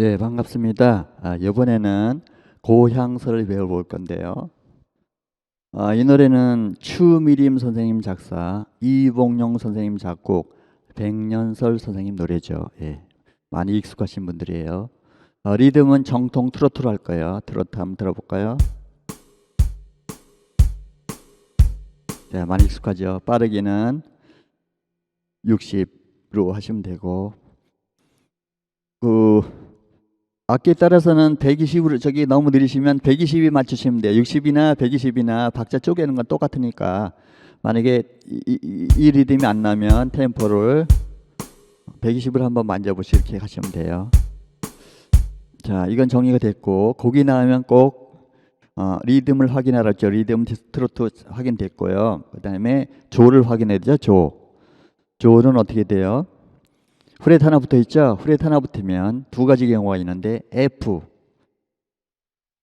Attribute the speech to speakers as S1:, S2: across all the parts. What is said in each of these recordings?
S1: 네, 반갑습니다. 아, 이번에는 고향서를 배워볼 건데요. 아, 이 노래는 추미림 선생님 작사, 이봉용 선생님 작곡, 백년설 선생님 노래죠. 예, 많이 익숙하신 분들이에요. 어, 리듬은 정통 트로트로 할 거예요. 트로트 한번 들어볼까요? 네, 많이 익숙하죠. 빠르기는 60으로 하시면 되고 그 악기에 따라서는 120으로 저기 너무 느리시면 120이 맞추시면 돼요. 60이나 120이나 박자 쪼개는 건 똑같으니까 만약에 이, 이, 이 리듬이 안 나면 템포를 120을 한번 만져보시고 이렇게 하시면 돼요. 자, 이건 정리가 됐고 곡이 나오면 꼭 어, 리듬을 확인하라 죠 리듬 트로트 확인됐고요. 그다음에 조를 확인해야 되죠. 조. 조는 어떻게 돼요? 후렛 하나 붙어 있죠? 후렛 하나 붙으면 두 가지 경우가 있는데 F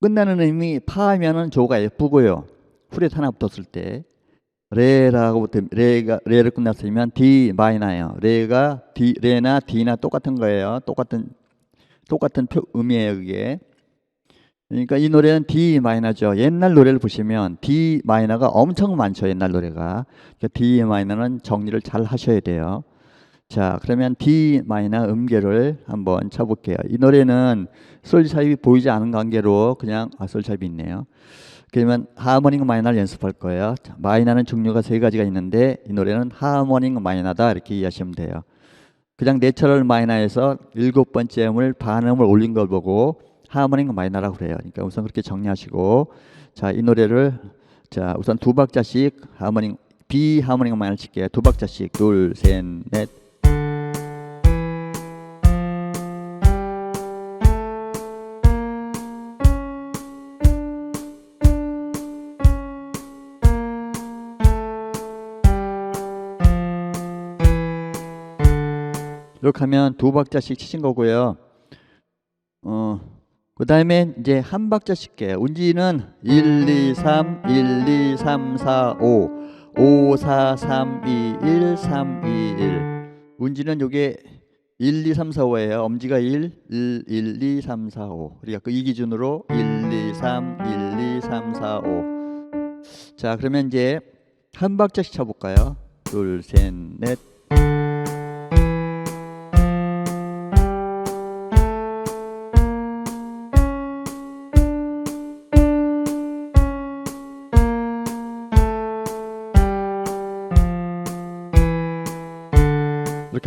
S1: 끝나는 의미 파하면은 조가 F고요. 후렛 하나 붙었을 때 레라고 붙으 레가 레를 끝났으면 D 마이너예요. 레가 D 레나 D나 똑같은 거예요. 똑같은 똑같은 표, 의미예요, 그게. 그러니까 이 노래는 D 마이너죠. 옛날 노래를 보시면 D 마이너가 엄청 많죠. 옛날 노래가. 그러니까 D 마이너는 정리를 잘 하셔야 돼요. 자, 그러면 D 마이너 음계를 한번 쳐볼게요. 이 노래는 솔샵이 보이지 않은 관계로 그냥 아, 솔샵이 있네요. 그러면 하모닝 마이너를 연습할 거예요. 자, 마이너는 종류가 세 가지가 있는데 이 노래는 하모닝 마이너다 이렇게 이해하시면 돼요. 그냥 내처럴 마이너에서 일곱 번째 음을 반음을 올린 걸 보고 하모닝 마이너라고 그래요. 그러니까 우선 그렇게 정리하시고 자, 이 노래를 자, 우선 두 박자씩 하모닝 B 하모닝 마이너 칠게요. 두 박자씩 둘, 셋, 넷. 이렇게 하면 두 박자씩 치신 거고요. 어, 그 다음에 이제 한 박자씩 깨요. 운지는 1, 2, 3, 1, 2, 3, 4, 5, 5, 4, 3, 2, 1, 3, 2, 1. 운지는 요게 1, 2, 3, 4, 5예요. 엄지가 1, 1, 1, 2, 3, 4, 5. 그러니까 그 이 기준으로 1, 2, 3, 1, 2, 3, 4, 5. 자, 그러면 이제 한 박자씩 쳐볼까요? 둘, 셋, 넷.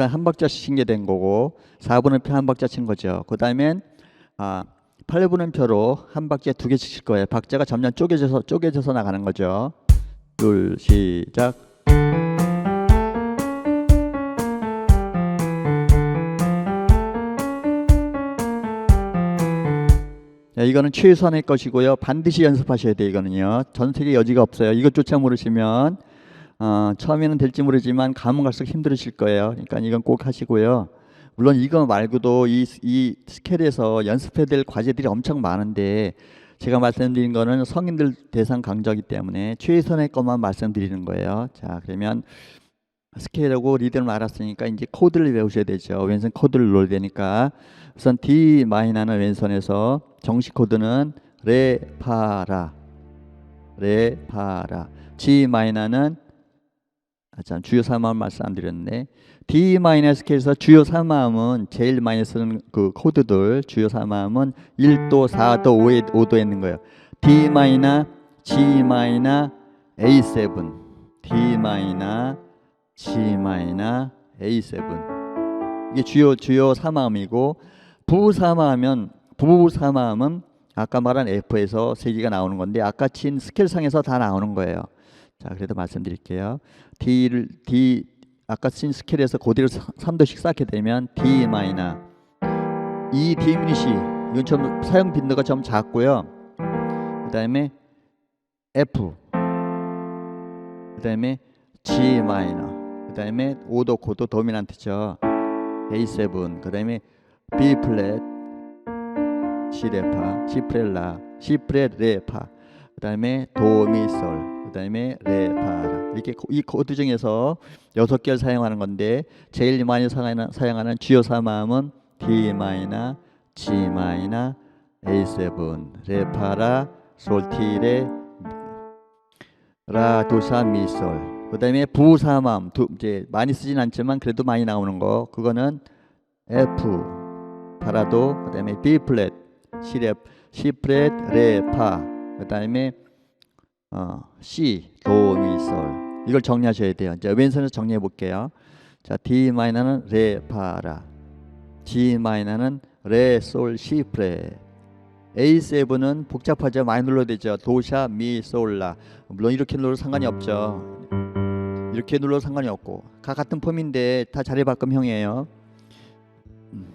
S1: 이렇게 한 박자씩 친게된 거고 4분음표 한 박자 친 거죠. 그 다음엔 아, 8분음표로 한 박자에 두 개씩 칠 거예요. 박자가 점점 쪼개져서 쪼개져서 나가는 거죠. 둘 시작. 자, 이거는 최소한의 것이고요. 반드시 연습하셔야 돼요. 이거는요. 전 세계 여지가 없어요. 이것조차 모르시면 어, 처음에는 될지 모르지만 가면 갈수록 힘들으실 거예요. 그러니까 이건 꼭 하시고요. 물론 이거 말고도 이, 이 스케일에서 연습해야 될 과제들이 엄청 많은데 제가 말씀드린 거는 성인들 대상 강좌이기 때문에 최선의 것만 말씀드리는 거예요. 자, 그러면 스케일하고 리듬을 알았으니까 이제 코드를 외우셔야 되죠. 왼손 코드를 넣어야 되니까 우선 D 마이너는 왼손에서 정식 코드는 레 파라 레 파라 G 마이너는 아, 참 주요 3마음 말씀 안 드렸네. D 마이너 스케일에서 주요 3마음은 제일 많이 쓰는 그 코드들 주요 3마음은 1도, 4도, 5에 5도에 있는 거예요. D 마이너, G 마이너, A7. D 마이너, G 마이너, A7. 이게 주요 주요 3마음이고 부 3마음은 부 3마음은 아까 말한 F에서 세 개가 나오는 건데 아까 친 스케일상에서 다 나오는 거예요. 자, 그래도 말씀드릴게요. D를 D 아까 쓴 스케일에서 그대로 3도씩 쌓게 되면 D 마이너. 이 D 미니시. 이건 좀 사용 빈도가 좀 작고요. 그다음에 F. 그다음에 G 마이너. 그다음에 5도 코드 도미넌트죠. A7 그다음에 B 플랫. C 레파. C 프렐라. C 프렛 레파. 그다음에 도미솔 그다음에 레파라. 이렇게 이 코드 중에서 여섯 개를 사용하는 건데 제일 많이 사용하는, 주요 사마음은 D 마이너, G 마이너 A7 레파라 솔티레 라 도사 미솔. 그다음에 부사맘 두, 이제 많이 쓰진 않지만 그래도 많이 나오는 거. 그거는 F 파라도 그다음에 B 플랫 C랩 C 플랫 레파 그다음에 어, C 도 미솔 이걸 정리하셔야 돼요. 이제 왼손에서 정리해 볼게요. 자 D 마이너는 레 파라 G 마이너는 레솔 플랫 A7은 복잡하죠. 눌러야 되죠. 도샤 미 솔라. 물론 이렇게 눌러도 상관이 없죠. 이렇게 눌러도 상관이 없고 각 같은 폼인데 다 자리 바꿈 형이에요. 음.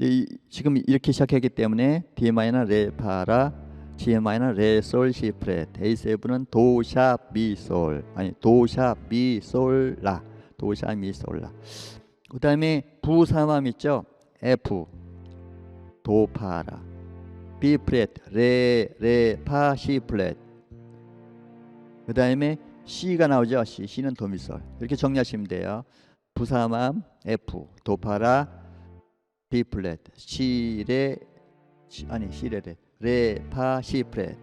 S1: 이, 지금 이렇게 시작했기 때문에 D 마이너 레 파라 G 마이너 레 솔 시 프렛 A7은 도샤 미 솔. 아니 도샤 미 솔 라. 도샤 미 솔 라. 그 다음에 부사맘 있죠? F. 도 파라. B 플랫 레레파 C 플랫 그 다음에 C가 나오죠? C. C는 도미솔. 이렇게 정리하시면 돼요. 부사맘 F. 도파라 B 플랫 C 레 아니 C 레 레 파 C 플랫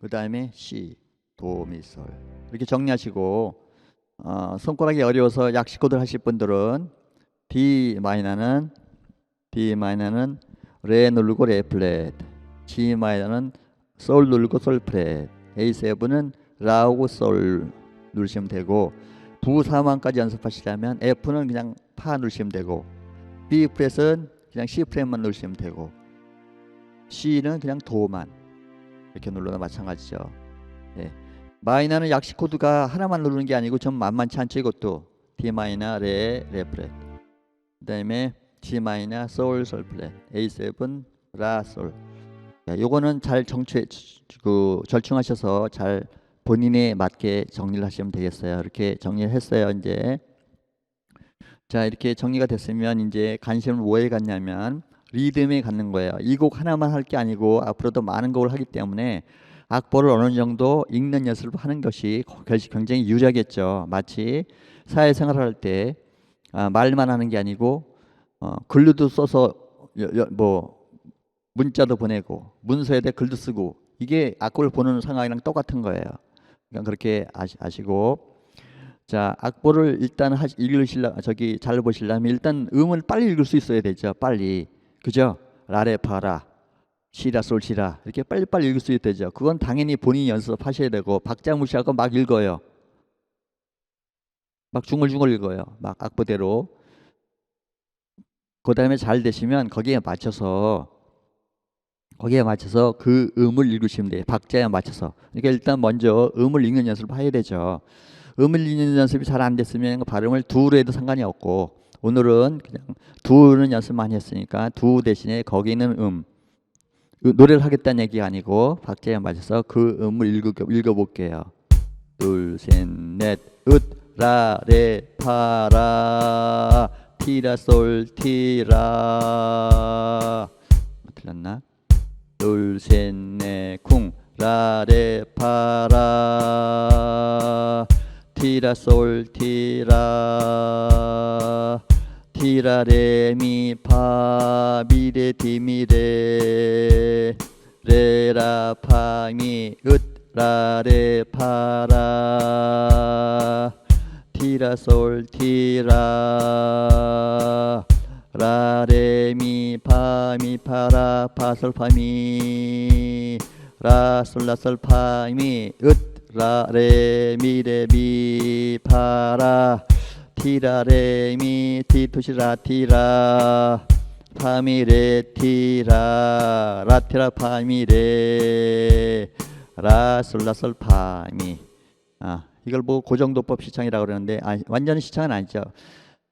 S1: 그 다음에 C 도미 솔. 이렇게 정리하시고 어, 손가락이 어려워서 약식 코드를 하실 분들은 D 마이너는 D 마이너는 레 누르고 레 플랫. G 마이너는 솔 누르고 솔 플랫. A7은 라하고 솔 누르시면 되고 부사만까지 연습하시려면 F는 그냥 파 누르시면 되고 B 플랫은 그냥 C 플랫만 누르시면 되고 C는 그냥 도만 이렇게 눌러도 마찬가지죠. 예. 마이너는 약식 코드가 하나만 누르는 게 아니고 좀 만만치 않죠 이것도 D 마이너 레레 플랫 그다음에 G 마이너 솔 솔 플랫 A7 라 솔. 자, 요거는 잘 정체 그 절충하셔서 잘 본인에 맞게 정리를 하시면 되겠어요. 이렇게 정리를 했어요. 이제 자 이렇게 정리가 됐으면 이제 관심을 뭐에 갖냐면 리듬에 갖는 거예요. 이 곡 하나만 할 게 아니고 앞으로도 많은 곡을 하기 때문에 악보를 어느 정도 읽는 연습을 하는 것이 굉장히 유리하겠죠. 마치 사회생활을 할때 아, 말만 하는 게 아니고 어, 글도 써서 뭐 문자도 보내고 문서에다 글도 쓰고 이게 악보를 보는 상황이랑 똑같은 거예요. 그러니까 그렇게 아시, 아시 고 자 악보를 일단 읽으실라 저기 잘 보시려면 일단 음을 빨리 읽을 수 있어야 되죠. 빨리 그죠? 라레 파라 시라 솔시라 이렇게 빨리빨리 읽을 수 되죠. 그건 당연히 본인이 연습하셔야 되고 박자 무시하고 막 읽어요. 막 중얼중얼 읽어요. 막 악보대로. 그 다음에 잘 되시면 거기에 맞춰서 거기에 맞춰서 그 음을 읽으시면 돼요. 박자에 맞춰서. 그러니까 일단 먼저 음을 읽는 연습을 해야 되죠. 음을 읽는 연습이 잘 안 됐으면 그 발음을 두로 해도 상관이 없고 오늘은 그냥 두는 연습 많이 했으니까 두 대신에 거기 있는 음그 노래를 하겠다는 얘기가 아니고 박자에 맞춰서 그 음을 읽어, 읽어볼게요. 둘, 셋, 넷, 으, 라, 레, 파, 라, 티라, 솔, 티라. 틀렸나? 둘, 셋, 넷, 쿵, 라, 레, 파, 라, 티라, 솔, 티라. 티라 레미 파 미레 디미레 레라 파미 으라레 파라 티라 솔 티라 라레미 파미 파라 파솔 파미 라솔라 솔 파미 으라레 미레 미 파라 티라 레미 티투시라 티라. 파미레 티라. 라티라 파미레. 라솔라솔 파미. 아 이걸 뭐 고정도법 시창이라고 그러는데 아, 완전한 시창은 아니죠.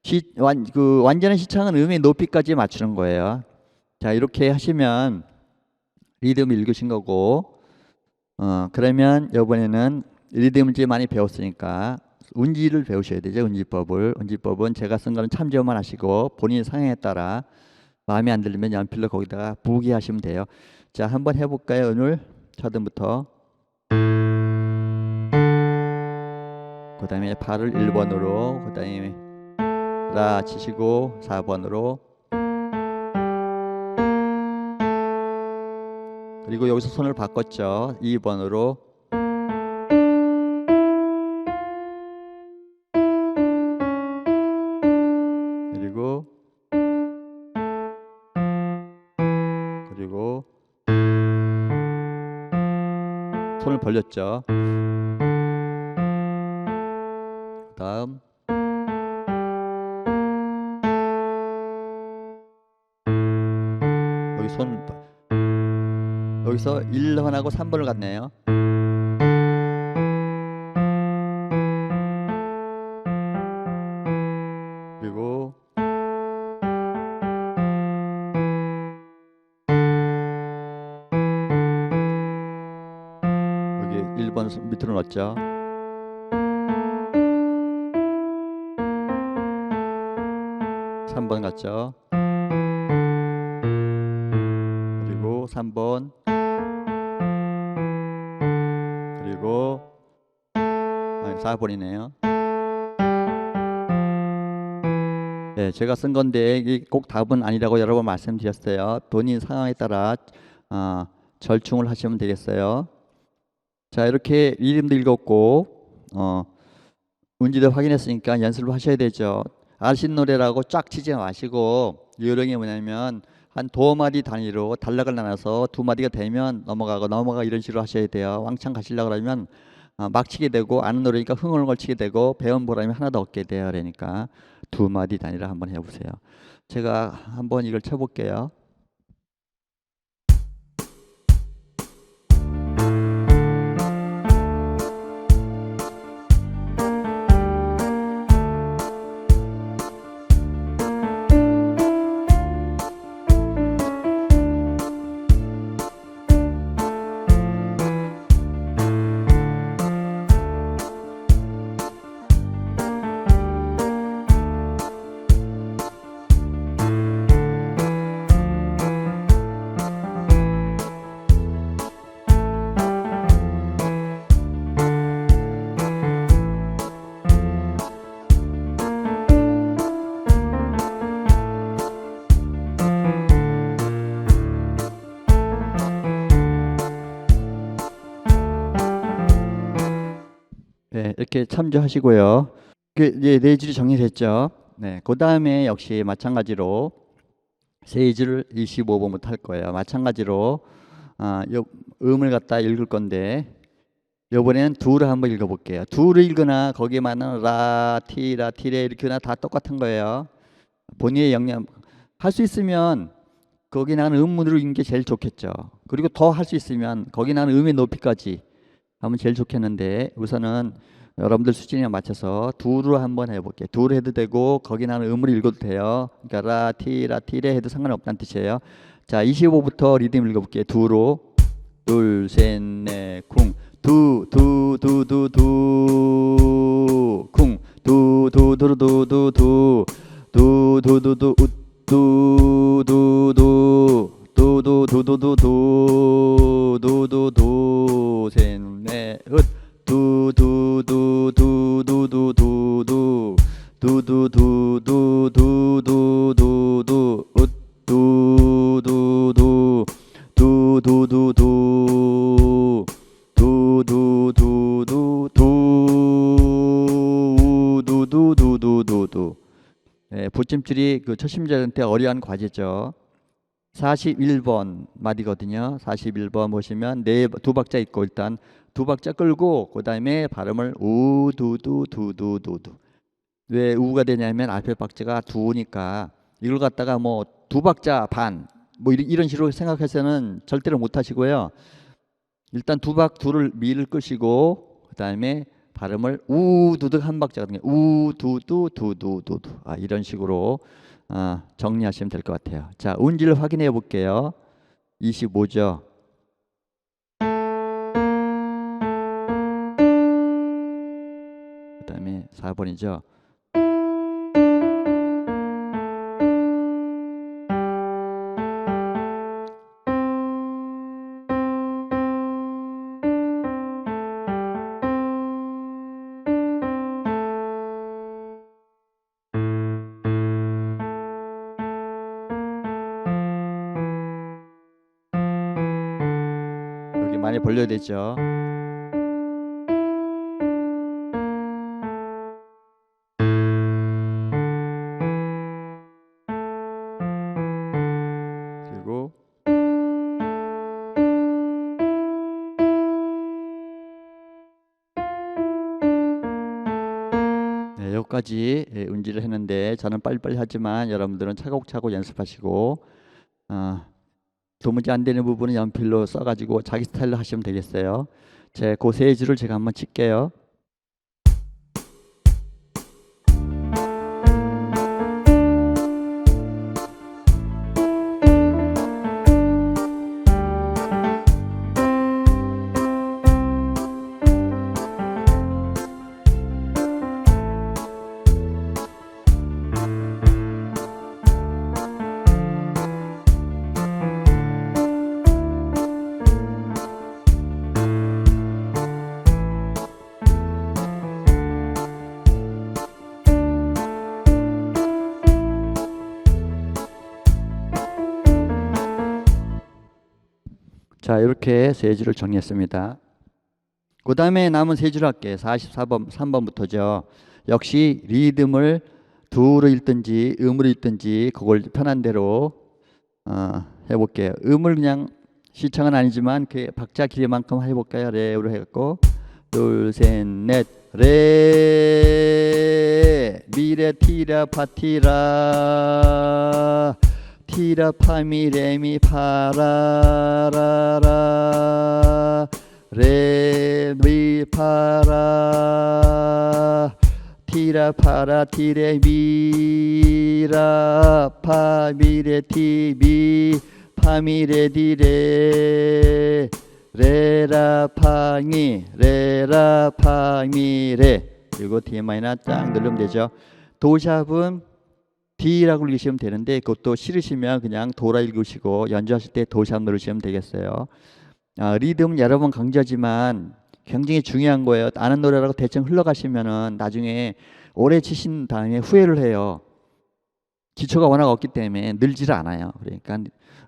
S1: 시, 완, 그 완전한 시창은 음의 높이까지 맞추는 거예요. 자 이렇게 하시면 리듬 읽으신 거고 어 그러면 이번에는 리듬을 이제 많이 배웠으니까 운지를 배우셔야 되죠. 운지법을. 운지법은 제가 쓴 거는 참조만 하시고 본인 상황에 따라 마음에 안 들면 연필로 거기다가 부기하시면 돼요. 자, 한번 해볼까요? 오늘 차등부터. 그 다음에 발을 1번으로, 그 다음에 라 치시고 4번으로 그리고 여기서 손을 바꿨죠. 2번으로 손을 벌렸죠. 그다음 여기 손 여기서 1번하고 3번을 갔네요. 밑으로 넣었죠. 삼번 갔죠. 그리고 3번 그리고 아니 4번이네요. 네, 제가 쓴 건데 꼭 답은 아니라고 여러 번 말씀드렸어요. 본인 상황에 따라 아, 절충을 하시면 되겠어요. 자, 이렇게 이름도 읽었고 어, 운지도 확인했으니까 연습을 하셔야 되죠. 아신 노래라고 쫙 치지 마시고 요령이 뭐냐면 한 두 마디 단위로 단락을 나눠서 두 마디가 되면 넘어가고 넘어가 이런 식으로 하셔야 돼요. 왕창 가시려고 그러면 아, 막 치게 되고 아는 노래니까 흥얼흥얼 치게 되고 배운 보람이 하나도 없게 돼요. 그러니까 두 마디 단위로 한번 해보세요. 제가 한번 이걸 쳐볼게요. 네, 이렇게 참조하시고요. 그 이제 네 줄이 정리됐죠. 네, 그 다음에 역시 마찬가지로 세 줄을 25번부터 할 거예요. 마찬가지로 아, 요 음을 갖다 읽을 건데 이번에는 두를 한번 읽어볼게요. 두를 읽거나 거기에 많은 라, 티, 라, 티레 이렇게 나 다 똑같은 거예요. 본인의 역량 할 수 있으면 거기 나는 음문으로 읽는 게 제일 좋겠죠. 그리고 더 할 수 있으면 거기 나는 음의 높이까지 하면 제일 좋겠는데 우선은 여러분들 수준에 맞춰서 두로 한번 해볼게요. 해도 되고 거기 나는 음으로 읽어도 돼요. 그러니까 라, 티, 라, 티레 해도 상관없다는 뜻이에요. 자, 25부터 리듬 읽어볼게요. 두로 둘, 셋, 넷, 쿵. 두, 두, 두, 두, 두, 쿵. 두, 두, 두, 두, 두, 두, 두, 두, 두, 두, 우, 두, 두, 두, 두, 두, 두, 두, 두, 두, 두, 두, 두, 셋, 넷, 읒. 두, 두, 두, 두, 두, 두, 두, 두, 두, 두, 두, 두, 두, 두, 두, 두, 읒. 두, 두, 두, 두, 두, 두, 두, 두, 두, 두, 두, 두, 두, 두, 두, 두, 두, 두. 네, 붙임줄이 그 초심자한테 어려운 과제죠. 41번 마디거든요. 41번 보시면 네 두 박자 있고 일단 두 박자 끌고 그다음에 발음을 우두두 두두두두. 왜 우가 되냐면 앞에 박자가 두니까 이걸 갖다가 뭐 두 박자 반 뭐 이런 식으로 생각해서는 절대로 못 하시고요. 일단 두 박 두를 미를 끄시고 그다음에 발음을 우두둑 한 박자거든요. 우두두 두두두두. 아 이런 식으로 아, 정리하시면 될 것 같아요. 자, 운지를 확인해 볼게요. 25죠. 그다음에 4번이죠. 많이 벌려야 되죠. 네, 예, 운지를 했는데 저는 빨리빨리 하지만 여러분들은 차곡차곡 연습하시고 어, 도무지 안 되는 부분은 연필로 써가지고 자기 스타일로 하시면 되겠어요. 제그세 줄을 제가 한번 칠게요. 자, 이렇게 세 줄을 정리했습니다. 그 다음에 남은 세줄 할게요. 44번, 3번부터죠. 역시 리듬을 두로 읽든지 음으로 읽든지 그걸 편한 대로 어, 해볼게요. 음을 그냥 시청은 아니지만 그 박자 길이만큼 해볼까요? 레로 해갖고 둘, 셋, 넷, 레 미레 티라 파티라 티라 파미 레미 파라라라. 레미 파라. 티라 파라 티레 미라. 파미레 티미. 파미레 디레. 레라 파니 레라 파미레. 그리고 D 마이너 딱 누르면 되죠. 도샵은 D라고 읽으시면 되는데 그것도 싫으시면 그냥 도라 읽으시고 연주하실 때 도샵 누르시면 되겠어요. 아, 리듬 여러 번 강조하지만 굉장히 중요한 거예요. 아는 노래라고 대충 흘러가시면은 나중에 오래 치신 다음에 후회를 해요. 기초가 워낙 없기 때문에 늘지를 않아요. 그러니까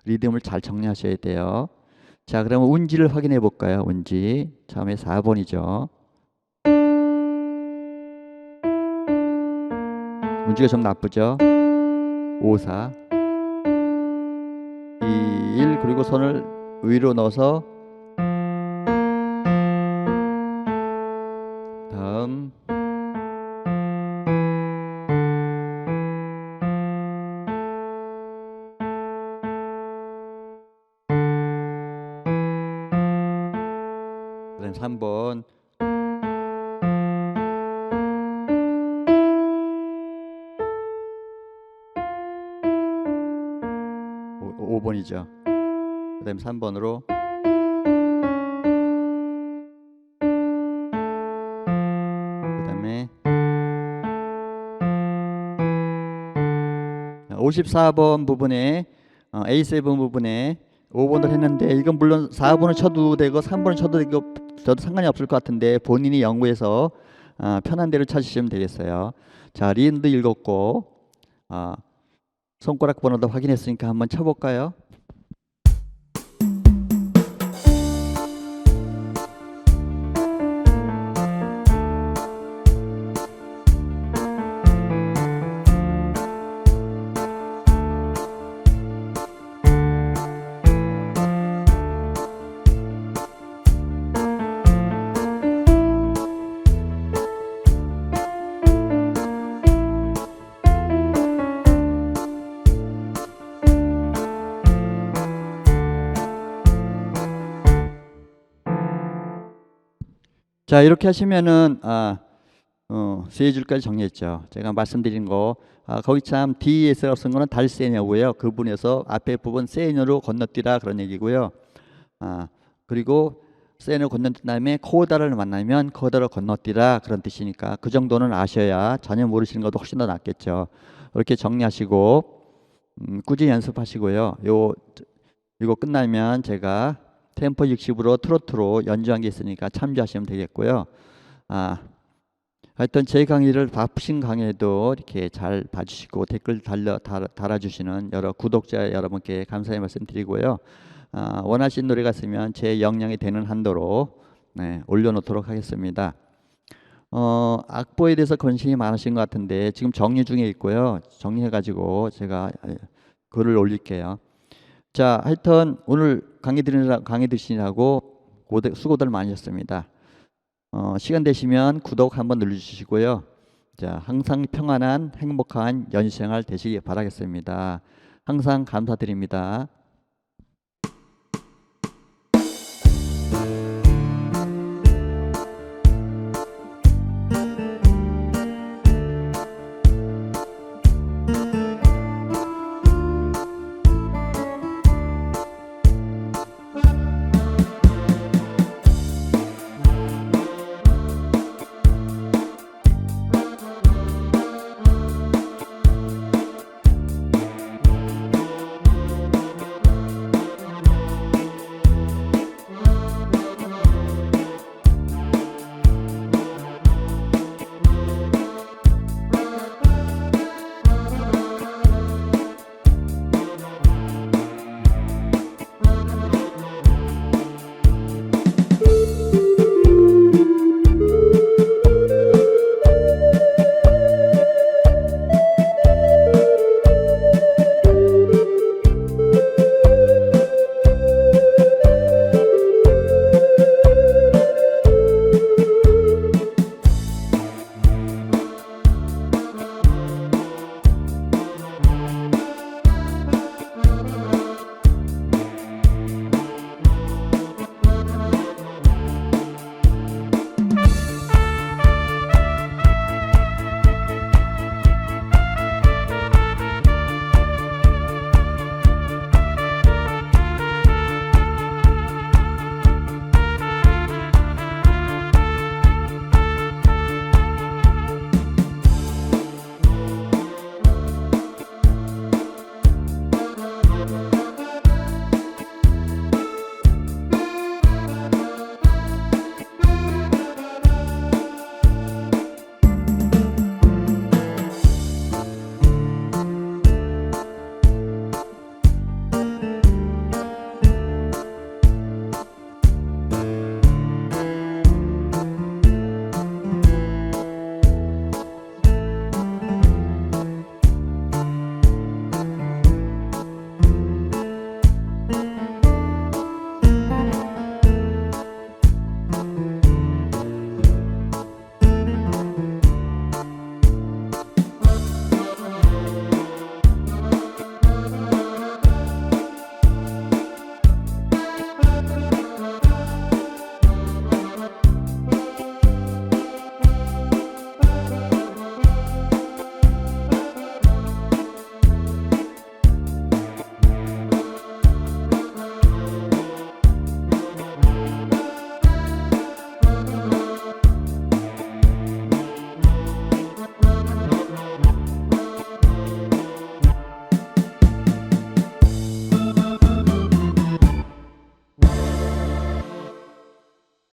S1: 리듬을 잘 정리하셔야 돼요. 자, 그러면 운지를 확인해 볼까요? 운지. 처음에 4번이죠. 운지가 좀 나쁘죠? 5, 4, 2, 1 그리고 손을 위로 넣어서 3번으로 그다음에 54번 부분에 어, A7 부분에 5번을 했는데 이건 물론 4번을 쳐도 되고 3번을 쳐도 되고 저도 상관이 없을 것 같은데 본인이 연구해서 어, 편한 대로 찾으시면 되겠어요. 자, 리은도 읽었고 어, 손가락 번호도 확인했으니까 한번 쳐볼까요? 자 이렇게 하시면은 아, 어, 세 줄까지 정리했죠. 제가 말씀드린 거 아, 거기 참 D에서 쓴 거는 달세녀고요. 그 부분에서 앞에 부분 세녀로 건너뛰라 그런 얘기고요. 아, 그리고 세녀 건너뛴 다음에 코다를 만나면 코다를 건너뛰라 그런 뜻이니까 그 정도는 아셔야 전혀 모르시는 것도 훨씬 더 낫겠죠. 이렇게 정리하시고 음, 꾸준히 연습하시고요. 요 이거 끝나면 제가 템포 60으로 트로트로 연주한 게 있으니까 참조하시면 되겠고요. 아, 하여튼 제 강의를 바쁘신 강의에도 이렇게 잘 봐주시고 댓글 달려, 달, 달아 주시는 여러 구독자 여러분께 감사의 말씀 드리고요. 아, 원하신 노래가 있으면 제 역량이 되는 한도로 네, 올려놓도록 하겠습니다. 어, 악보에 대해서 관심이 많으신 것 같은데 지금 정리 중에 있고요. 정리해가지고 제가 에, 글을 올릴게요. 자, 하여튼 오늘 강의 들으느라 강의 들으시느라고 수고들 많으셨습니다. 어, 시간 되시면 구독 한번 눌러 주시고요. 자, 항상 평안한 행복한 연생활 되시기 바라겠습니다. 항상 감사드립니다.